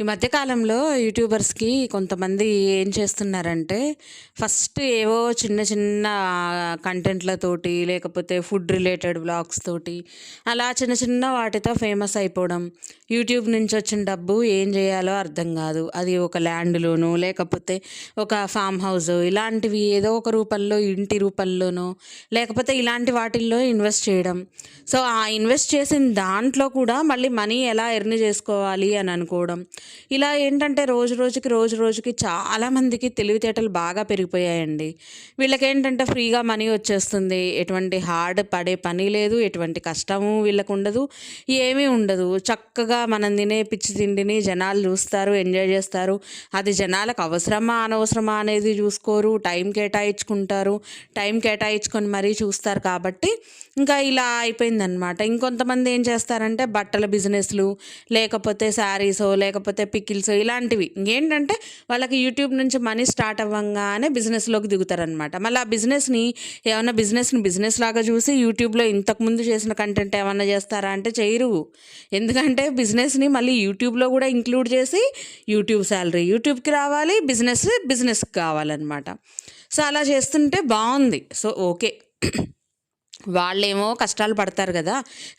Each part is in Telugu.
ఈ మధ్యకాలంలో యూట్యూబర్స్కి కొంతమంది ఏం చేస్తున్నారంటే ఫస్ట్ ఏవో చిన్న చిన్న కంటెంట్లతోటి లేకపోతే ఫుడ్ రిలేటెడ్ బ్లాగ్స్ తోటి అలా చిన్న చిన్న వాటితో ఫేమస్ అయిపోవడం. యూట్యూబ్ నుంచి వచ్చిన డబ్బు ఏం చేయాలో అర్థం కాదు. అది ఒక ల్యాండ్లోనో లేకపోతే ఒక ఫామ్ హౌస్ ఇలాంటివి ఏదో ఒక రూపంలో ఇంటి రూపంలోనో లేకపోతే ఇలాంటి వాటిల్లో ఇన్వెస్ట్ చేయడం. సో ఆ ఇన్వెస్ట్ చేసిన దాంట్లో కూడా మళ్ళీ మనీ ఎలా ఎర్న్ చేసుకోవాలి అని అనుకోవడం. ఇలా ఏంటంటే రోజు రోజుకి రోజు రోజుకి చాలామందికి తెలివితేటలు బాగా పెరిగిపోయాయండి. వీళ్ళకి ఏంటంటే ఫ్రీగా మనీ వచ్చేస్తుంది. ఎటువంటి హార్డ్ పడే పని లేదు. ఎటువంటి కష్టము వీళ్ళకు ఉండదు. ఏమీ ఉండదు. చక్కగా మనం తినే పిచ్చి తిండిని జనాలు చూస్తారు ఎంజాయ్ చేస్తారు. అది జనాలకు అవసరమా అనవసరమా అనేది చూసుకోరు. టైం కేటాయించుకుంటారు. టైం కేటాయించుకొని మరీ చూస్తారు కాబట్టి ఇంకా ఇలా అయిపోయిందనమాట ఇంకొంతమంది ఏం చేస్తారంటే బట్టల బిజినెస్లు లేకపోతే శారీసో లేకపోతే పికిల్స్ ఇలాంటివి. ఇంకేంటంటే వాళ్ళకి యూట్యూబ్ నుంచి మనీ స్టార్ట్ అవ్వగానే బిజినెస్లోకి దిగుతారనమాట మళ్ళీ ఆ బిజినెస్ని ఏమైనా బిజినెస్ని బిజినెస్ లాగా చూసి యూట్యూబ్లో ఇంతకుముందు చేసిన కంటెంట్ ఏమైనా చేస్తారా అంటే చేయరు. ఎందుకంటే బిజినెస్ని మళ్ళీ యూట్యూబ్లో కూడా ఇంక్లూడ్ చేసి యూట్యూబ్ శాలరీ యూట్యూబ్కి రావాలి బిజినెస్ బిజినెస్కి కావాలన్నమాట. సో అలా చేస్తుంటే బాగుంది. So okay. వాళ్ళేమో కష్టాలు పడతారు కదా.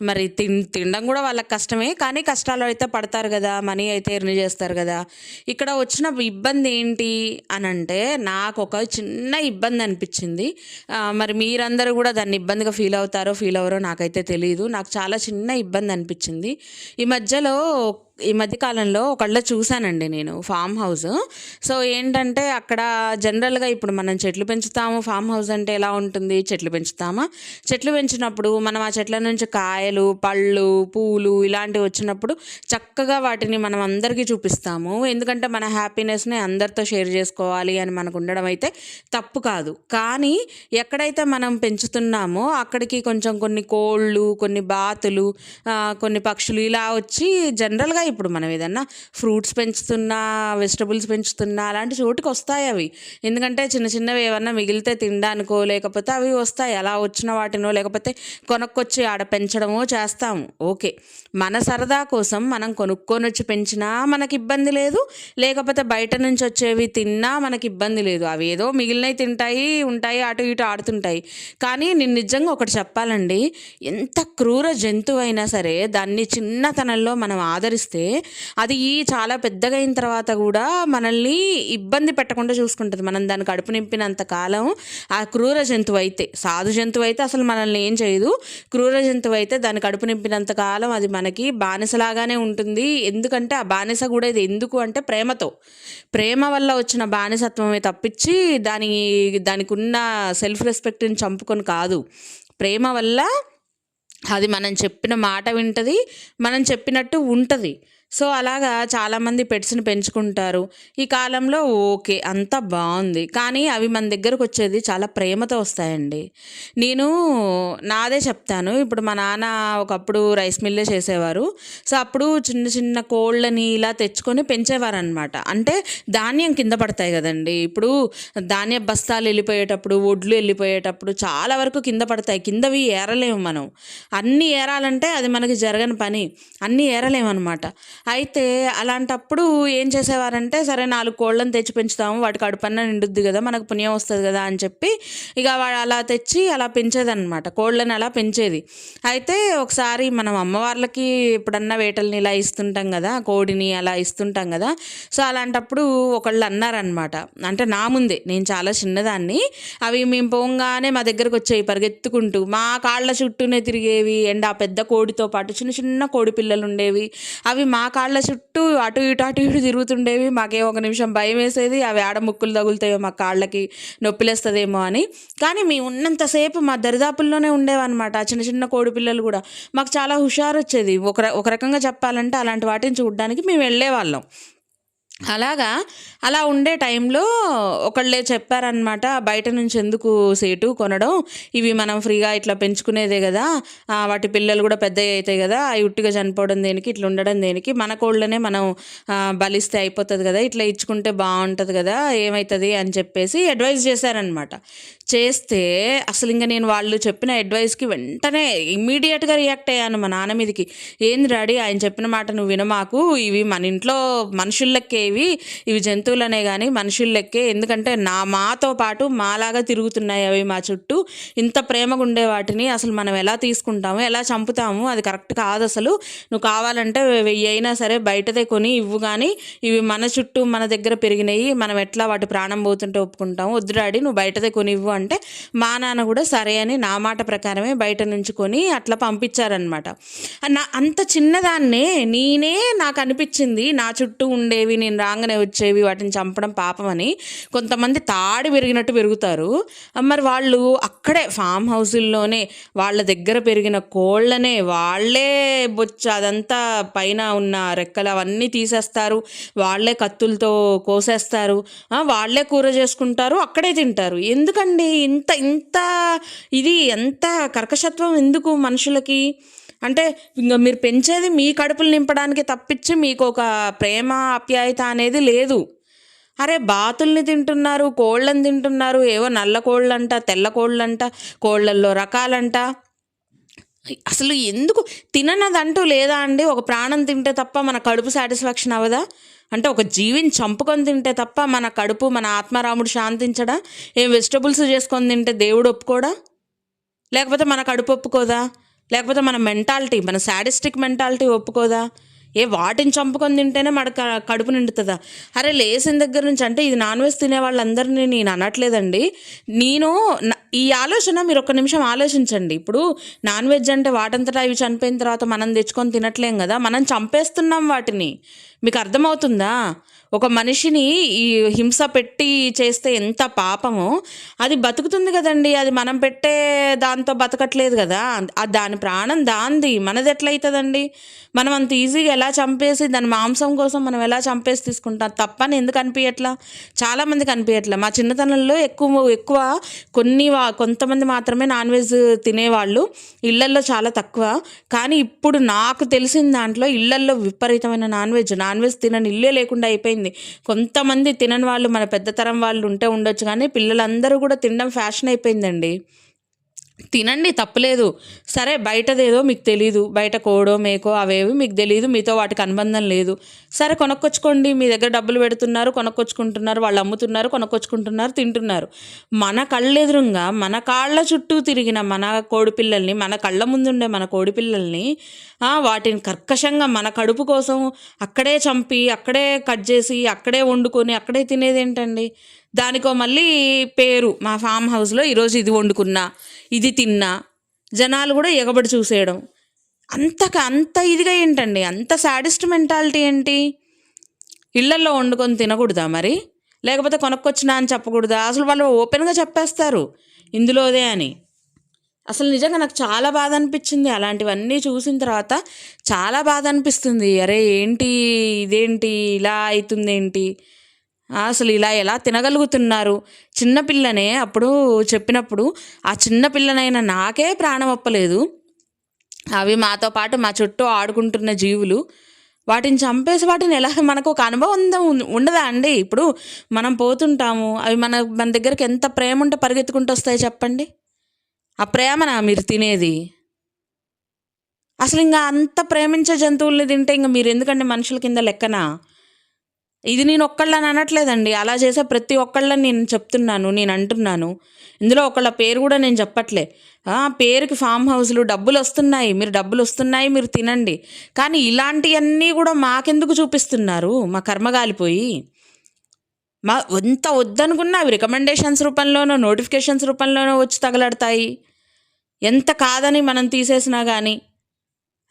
మరి తిన్ తినడం కూడా వాళ్ళకి కష్టమే కానీ కష్టాలు అయితే పడతారు కదా మనీ అయితే ఎర్న్ చేస్తారు కదా. ఇక్కడ వచ్చిన ఇబ్బంది ఏంటి అని అంటే నాకు ఒక చిన్న ఇబ్బంది అనిపించింది. మరి మీరందరూ కూడా దాన్ని ఇబ్బందిగా ఫీల్ అవుతారో ఫీల్ అవ్వరో నాకైతే తెలియదు నాకు చాలా చిన్న ఇబ్బంది అనిపించింది. ఈ మధ్యలో ఈ మధ్య కాలంలో ఒకళ్ళ చూశానండి నేను ఫామ్ హౌస్. సో ఏంటంటే అక్కడ జనరల్గా ఇప్పుడు మనం చెట్లు పెంచుతాము ఫామ్ హౌస్ అంటే ఎలా ఉంటుంది? చెట్లు పెంచుతామా? చెట్లు పెంచినప్పుడు మనం ఆ చెట్ల నుంచి కాయలు పళ్ళు పూలు ఇలాంటివి వచ్చినప్పుడు చక్కగా వాటిని మనం అందరికీ చూపిస్తాము. ఎందుకంటే మన హ్యాపీనెస్ని అందరితో షేర్ చేసుకోవాలి అని మనకు ఉండడం అయితే తప్పు కాదు. కానీ ఎక్కడైతే మనం పెంచుతున్నామో అక్కడికి కొంచెం కొన్ని కోళ్ళు కొన్ని బాతులు కొన్ని పక్షులు ఇలా వచ్చి జనరల్గా ఇప్పుడు మనం ఏదన్నా ఫ్రూట్స్ పెంచుతున్నా వెజిటబుల్స్ పెంచుతున్నా అలాంటి చోటుకి వస్తాయి అవి. ఎందుకంటే చిన్న చిన్నవి ఏమన్నా మిగిలితే తినడానికో లేకపోతే అవి వస్తాయి. అలా వచ్చిన వాటినో లేకపోతే కొనుక్కొచ్చి ఆడ పెంచడమో చేస్తాము. ఓకే. మన సరదా కోసం మనం కొనుక్కొని వచ్చి పెంచినా మనకి ఇబ్బంది లేదు. లేకపోతే బయట నుంచి వచ్చేవి తిన్నా మనకి ఇబ్బంది లేదు. అవి ఏదో మిగిలినవి తింటాయి ఉంటాయి అటు ఇటు ఆడుతుంటాయి. కానీ నేను నిజంగా ఒకటి చెప్పాలండి. ఎంత క్రూర జంతువు అయినా సరే దాన్ని చిన్నతనంలో మనం ఆదరిస్తే. అది చాలా పెద్దగా అయిన తర్వాత కూడా మనల్ని ఇబ్బంది పెట్టకుండా చూసుకుంటుంది. మనం దాన్ని కడుపు నింపినంత కాలం ఆ క్రూర జంతువు అయితే సాధు జంతువు అయితే అసలు మనల్ని ఏం చేయదు. క్రూర జంతువు అయితే దాన్ని కడుపు నింపినంత కాలం అది మనకి బానిసలాగానే ఉంటుంది. ఎందుకంటే ఆ బానిస కూడా ఇది ఎందుకు అంటే ప్రేమతో. ప్రేమ వల్ల వచ్చిన బానిసత్వమే తప్పించి దాని దానికి ఉన్న సెల్ఫ్ రెస్పెక్ట్ని చంపుకొని కాదు. ప్రేమ వల్ల అది మనం చెప్పిన మాట వింటది మనం చెప్పినట్టు ఉంటుంది. సో అలాగా చాలామంది పెట్స్ని పెంచుకుంటారు. ఈ కాలంలో ఓకే అంతా బాగుంది. కానీ అవి మన దగ్గరకు వచ్చేది చాలా ప్రేమతో వస్తాయండి. నేను నాదే చెప్తాను. ఇప్పుడు మా నాన్న ఒకప్పుడు రైస్ మిల్లే చేసేవారు. సో అప్పుడు చిన్న చిన్న కోళ్ళని ఇలా తెచ్చుకొని పెంచేవారనమాట అంటే ధాన్యం కింద పడతాయి కదండి. ఇప్పుడు ధాన్య బస్తాలు వెళ్ళిపోయేటప్పుడు ఒడ్లు వెళ్ళిపోయేటప్పుడు చాలా వరకు కింద పడతాయి. కిందవి ఏరలేము మనం. అన్నీ ఏరాలంటే అది మనకి జరగని పని. అన్నీ ఏరలేము అనమాట అయితే అలాంటప్పుడు ఏం చేసేవారంటే సరే నాలుగు కోళ్ళని తెచ్చి పెంచుతాము వాటి కడుపన్న నిండుద్ది కదా మనకు పుణ్యం వస్తుంది కదా అని చెప్పి ఇక వాడు అలా తెచ్చి అలా పెంచేదన్నమాట కోళ్ళని అలా పెంచేది. అయితే ఒకసారి మనం అమ్మవార్లకి ఎప్పుడన్నా వేటల్ని ఇలా ఇస్తుంటాం కదా కోడిని అలా ఇస్తుంటాం కదా సో అలాంటప్పుడు ఒకళ్ళు అన్నారనమాట అంటే నా ముందే నేను చాలా చిన్నదాన్ని అవి మేము పోగానే మా దగ్గరకు వచ్చేవి పరిగెత్తుకుంటూ మా కాళ్ళ చుట్టూనే తిరిగేవి అండ్ ఆ పెద్ద కోడితో పాటు చిన్న చిన్న కోడి పిల్లలు ఉండేవి అవి మా కాళ్ళ చుట్టూ అటు ఇటు అటు ఇటు తిరుగుతుండేవి. మాకే ఒక నిమిషం భయం వేసేది. అవి ఆడ ముక్కులు తగులుతాయో మా కాళ్ళకి నొప్పిలేస్తుందేమో అని. కానీ మేము ఉన్నంతసేపు మా దరిదాపుల్లోనే ఉండేవన్నమాట. చిన్న చిన్న కోడి పిల్లలు కూడా. మాకు చాలా హుషారు వచ్చేది ఒక ఒక రకంగా చెప్పాలంటే అలాంటి వాటిని చూడడానికి మేము వెళ్ళేవాళ్ళం. అలాగా? అలా ఉండే టైంలో ఒకళ్ళే చెప్పారనమాట బయట నుంచి ఎందుకు సేటు కొనడం? ఇవి మనం ఫ్రీగా ఇట్లా పెంచుకునేదే కదా. వాటి పిల్లలు కూడా పెద్దవి అవుతాయి కదా. అవి ఉట్టిగా చనిపోవడం దేనికి ఇట్లా ఉండడం దేనికి? మన కోళ్ళనే మనం బలిస్తే అయిపోతుంది కదా. ఇట్లా ఇచ్చుకుంటే బాగుంటుంది కదా. ఏమవుతుంది అని చెప్పేసి అడ్వైస్ చేశారనమాట చేస్తే అసలు ఇంకా నేను వాళ్ళు చెప్పిన అడ్వైస్కి వెంటనే ఇమ్మీడియట్గా రియాక్ట్ అయ్యాను మా నాన్న మీదకి. ఏంది డాడీ ఆయన చెప్పిన మాట నువ్వు వినమాకు ఇవి మన ఇంట్లో మనుషులకే ఇవి ఇవి జంతువులనే కానీ మనుషుల్లెక్కే ఎందుకంటే నా మాతో పాటు మాలాగా తిరుగుతున్నాయి అవి మా చుట్టూ. ఇంత ప్రేమగా ఉండే వాటిని అసలు మనం ఎలా తీసుకుంటాము ఎలా చంపుతాము అది కరెక్ట్ కాదు అసలు. నువ్వు కావాలంటే వెయ్యి అయినా సరే బయటదే కొని ఇవ్వు కానీ ఇవి మన చుట్టూ మన దగ్గర పెరిగినాయి. మనం ఎట్లా వాటి ప్రాణం పోతుంటే ఒప్పుకుంటాము. వద్దు డాడీ నువ్వు బయటదే కొని ఇవ్వు అంటే మా నాన్న కూడా సరే అని నా మాట ప్రకారమే బయట నుంచి కొని అట్లా పంపించారనమాట నా అంత చిన్నదాన్నే నేనే నాకు అనిపించింది నా చుట్టూ ఉండేవి నేను రాగానే వచ్చేవి వాటిని చంపడం పాపం అని కొంతమంది తాడి పెరిగినట్టు పెరుగుతారు మరి వాళ్ళు అక్కడే ఫామ్ హౌసుల్లోనే వాళ్ళ దగ్గర పెరిగిన కోళ్ళనే వాళ్ళే బొచ్చ అదంతా పైన ఉన్న రెక్కలు అవన్నీ తీసేస్తారు. వాళ్ళే కత్తులతో కోసేస్తారు. వాళ్ళే కూర చేసుకుంటారు అక్కడే తింటారు. ఎందుకండి ఇంత ఇంత ఇది ఎంత కర్కశత్వం ఎందుకు మనుషులకి? అంటే ఇంకా మీరు పెంచేది మీ కడుపులు నింపడానికి తప్పించి మీకు ఒక ప్రేమ ఆప్యాయత అనేది లేదు. అరే బాతుల్ని తింటున్నారు కోళ్ళని తింటున్నారు ఏవో నల్ల కోళ్ళంట తెల్ల కోళ్ళంట కోళ్ళల్లో రకాలంట. అసలు ఎందుకు తిననదంటూ లేదా అండి? ఒక ప్రాణం తింటే తప్ప మన కడుపు సాటిస్ఫాక్షన్ అవ్వదా? అంటే ఒక జీవిని చంపుకొని తింటే తప్ప మన కడుపు మన ఆత్మారాముడు శాంతించడా? ఏం వెజిటబుల్స్ చేసుకొని తింటే దేవుడు ఒప్పుకోడా? లేకపోతే మన కడుపు ఒప్పుకోదా? లేకపోతే మన మెంటాలిటీ మన సాడిస్టిక్ మెంటాలిటీ ఒప్పుకోదా? ఏ వాటిని చంపుకొని తింటేనే మన కడుపు నిండుతుందా? అరే లేసిన దగ్గర నుంచి అంటే ఇది నాన్ వెజ్ తినే వాళ్ళందరినీ నేను అనట్లేదండి. నేను ఈ ఆలోచన మీరు ఒక్క నిమిషం ఆలోచించండి. ఇప్పుడు నాన్ వెజ్ అంటే వాటంతటా ఇవి చనిపోయిన తర్వాత మనం తెచ్చుకొని తినట్లేం కదా? మనం చంపేస్తున్నాం వాటిని. మీకు అర్థమవుతుందా? ఒక మనిషిని ఈ హింస పెట్టి చేస్తే ఎంత పాపమో అది బతుకుతుంది కదండి. అది మనం పెట్టే దాంతో బతకట్లేదు కదా. అది దాని ప్రాణం దాంది. మనది ఎట్లయితుందండి మనం అంత ఈజీగా ఎలా చంపేసి దాని మాంసం కోసం మనం ఎలా చంపేసి తీసుకుంటాం? తప్పని ఎందుకు అనిపించట్లా చాలామందికి అనిపించట్లా మా చిన్నతనంలో ఎక్కువ ఎక్కువ కొన్ని వా- కొంతమంది మాత్రమే నాన్ వెజ్ తినేవాళ్ళు. ఇళ్ళల్లో చాలా తక్కువ. కానీ ఇప్పుడు నాకు తెలిసిన దాంట్లో ఇళ్ళల్లో విపరీతమైన నాన్ వెజ్ నాన్ వెజ్ తినని ఇల్లే లేకుండా అయిపోయింది. కొంతమంది తినని వాళ్ళు మన పెద్ద తరం వాళ్ళు ఉంటే ఉండొచ్చు కానీ పిల్లలందరూ కూడా తినడం ఫ్యాషన్ అయిపోయిందండి. తినండి తప్పలేదు. సరే బయటదేదో మీకు తెలీదు. బయట కోడో మేకో అవేవి మీకు తెలియదు మీతో వాటికి అనుబంధం లేదు. సరే కొనుక్కొచ్చుకోండి. మీ దగ్గర డబ్బులు పెడుతున్నారు కొనుక్కొచ్చుకుంటున్నారు వాళ్ళు అమ్ముతున్నారు కొనుక్కొచ్చుకుంటున్నారు తింటున్నారు. మన కళ్ళెదురుగా మన కాళ్ళ చుట్టూ తిరిగిన మన కోడిపిల్లల్ని మన కళ్ళ ముందుండే మన కోడిపిల్లల్ని వాటిని కర్కశంగా మన కడుపు కోసం అక్కడే చంపి అక్కడే కట్ చేసి అక్కడే వండుకొని అక్కడే తినేదేంటండి? దానికో మళ్ళీ పేరు మా ఫామ్ హౌస్లో ఈరోజు ఇది వండుకున్నా ఇది తిన్నా. జనాలు కూడా ఎగబడి చూసేయడం. అంతక అంత ఇదిగా ఏంటండి? అంత సాడిస్ట్ మెంటాలిటీ ఏంటి? ఇళ్ళల్లో వండుకొని తినకూడదా మరి? లేకపోతే కొనుక్కొచ్చినా అని చెప్పకూడదా? అసలు వాళ్ళు ఓపెన్గా చెప్పేస్తారు. ఇందులోదే అని. అసలు నిజంగా నాకు చాలా బాధ అనిపించింది. అలాంటివన్నీ చూసిన తర్వాత చాలా బాధ అనిపిస్తుంది. అరే ఏంటి? ఇదేంటి? ఇలా అవుతుంది ఏంటి అసలు ఇలా ఎలా తినగలుగుతున్నారు? చిన్నపిల్లనే అప్పుడు చెప్పినప్పుడు ఆ చిన్నపిల్లనైనా నాకే ప్రాణం అప్పలేదు. అవి మాతో పాటు మా చుట్టూ ఆడుకుంటున్న జీవులు వాటిని చంపేసి వాటిని ఎలా మనకు ఒక అనుభవం ఉండదా అండి? ఇప్పుడు మనం పోతుంటాము అవి మన మన దగ్గరికి ఎంత ప్రేమ ఉంటే పరిగెత్తుకుంటూ వస్తాయి చెప్పండి. ఆ ప్రేమనా మీరు తినేది? అసలు ఇంకా అంత ప్రేమించే జంతువుల్ని తింటే ఇంకా మీరు ఎందుకండి మనుషుల కింద లెక్కనా? ఇది నేను ఒక్కళ్ళని అనట్లేదండి. అలా చేసే ప్రతి ఒక్కళ్ళని నేను చెప్తున్నాను నేను అంటున్నాను. ఇందులో ఒకళ్ళ పేరు కూడా నేను చెప్పట్లే. ఆ, పేరుకి ఫామ్ హౌస్లు డబ్బులు వస్తున్నాయి. మీరు డబ్బులు వస్తున్నాయి మీరు తినండి. కానీ ఇలాంటివన్నీ కూడా మాకెందుకు చూపిస్తున్నారు? మా కర్మగాలిపోయి మా ఎంత వద్దనుకున్నా అవి రికమెండేషన్స్ రూపంలోనో నోటిఫికేషన్స్ రూపంలోనో వచ్చి తగలడతాయి. ఎంత కాదని మనం తీసేసినా కానీ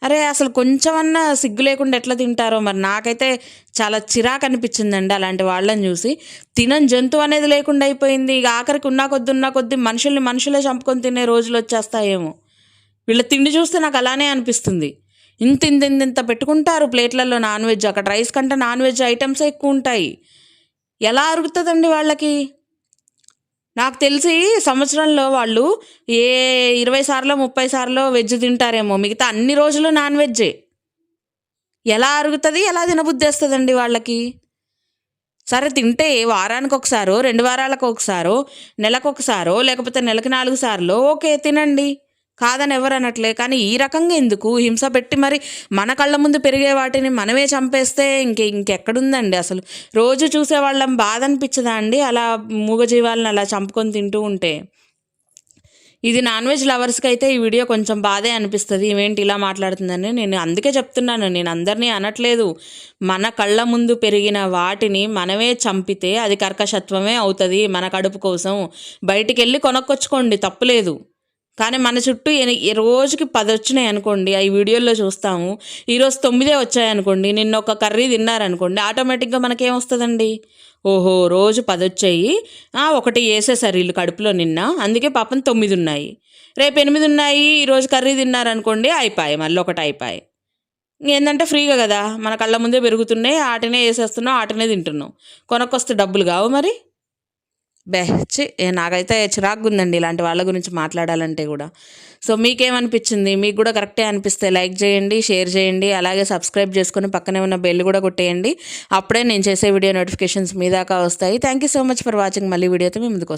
అరే అసలు కొంచెమన్నా సిగ్గు లేకుండా ఎట్లా తింటారో మరి. నాకైతే చాలా చిరాకు అనిపించిందండి అలాంటి వాళ్ళని చూసి. తినని జంతువు అనేది లేకుండా అయిపోయింది. ఇక ఆఖరికి ఉన్నా కొద్ది ఉన్నా కొద్ది మనుషుల్ని మనుషులే చంపుకొని తినే రోజులు వచ్చేస్తాయేమో. వీళ్ళ తిండి చూస్తే నాకు అలానే అనిపిస్తుంది. ఇంత ఇంత ఇంత ఇంత పెట్టుకుంటారు ప్లేట్లలో నాన్ వెజ్. అక్కడ రైస్ కంటే నాన్ వెజ్ ఐటమ్స్ ఎక్కువ ఉంటాయి. ఎలా అరుగుతుందండి వాళ్ళకి? నాకు తెలిసి సంవత్సరంలో వాళ్ళు ఏ ఇరవై సార్లు ముప్పై సార్లు వెజ్ తింటారేమో. మిగతా అన్ని రోజులు నాన్ వెజ్జే. ఎలా అరుగుతుంది ఎలా తినబుద్ధేస్తుందండి వాళ్ళకి? సరే తింటే వారానికి ఒకసారో రెండు వారాలకు ఒకసారో నెలకు ఒకసారో లేకపోతే నెలకి నాలుగు సార్లు ఓకే తినండి. కాదని ఎవరు అనట్లే కానీ ఈ రకంగా ఎందుకు? హింస పెట్టి మరి మన కళ్ళ ముందు పెరిగే వాటిని మనమే చంపేస్తే ఇంక ఇంకెక్కడుందండి అసలు? రోజు చూసేవాళ్ళం బాధ అనిపించదా అండి అలా మూగజీవాలను అలా చంపుకొని తింటూ ఉంటే? ఇది నాన్ వెజ్ లవర్స్కి అయితే ఈ వీడియో కొంచెం బాధే అనిపిస్తుంది. ఇవేంటి ఇలా మాట్లాడుతుందని? నేను అందుకే చెప్తున్నాను. నేను అందరినీ అనట్లేదు. మన కళ్ళ ముందు పెరిగిన వాటిని మనమే చంపితే అది కర్కశత్వమే అవుతుంది మన కడుపు కోసం. బయటికి వెళ్ళి కొనక్కొచ్చుకోండి తప్పులేదు కానీ మన చుట్టూ ఈ రోజుకి పది వచ్చినాయి అనుకోండి ఈ వీడియోలో చూస్తాము. ఈరోజు తొమ్మిదే వచ్చాయి అనుకోండి నిన్న ఒక కర్రీ తిన్నారనుకోండి ఆటోమేటిక్గా మనకేమొస్తుందండి ఓహో రోజు పది వచ్చాయి ఒకటి వేసేసారు వీళ్ళు కడుపులో నిన్న అందుకే పాపం తొమ్మిది ఉన్నాయి రేపు ఎనిమిది ఉన్నాయి ఈరోజు కర్రీ తిన్నారనుకోండి అయిపోయాయి మళ్ళీ ఒకటి అయిపోయాయి ఏంటంటే ఫ్రీగా కదా మన కళ్ళ ముందే పెరుగుతున్నాయి ఆటనే వేసేస్తున్నాం ఆటనే తింటున్నాం. కొనక్కొస్తే డబ్బులు కావు మరి? బే నాకైతే చిరాకు ఉందండి ఇలాంటి వాళ్ళ గురించి మాట్లాడాలంటే కూడా. సో మీకేమనిపించింది? మీకు కూడా కరెక్టే అనిపిస్తే లైక్ చేయండి షేర్ చేయండి అలాగే సబ్స్క్రైబ్ చేసుకొని పక్కనే ఉన్న బెల్ కూడా కొట్టేయండి. అప్పుడే నేను చేసే వీడియో నోటిఫికేషన్స్ మీ దాకా వస్తాయి. Thank you so much for watching. మళ్ళీ వీడియోతో మీ ముందుకు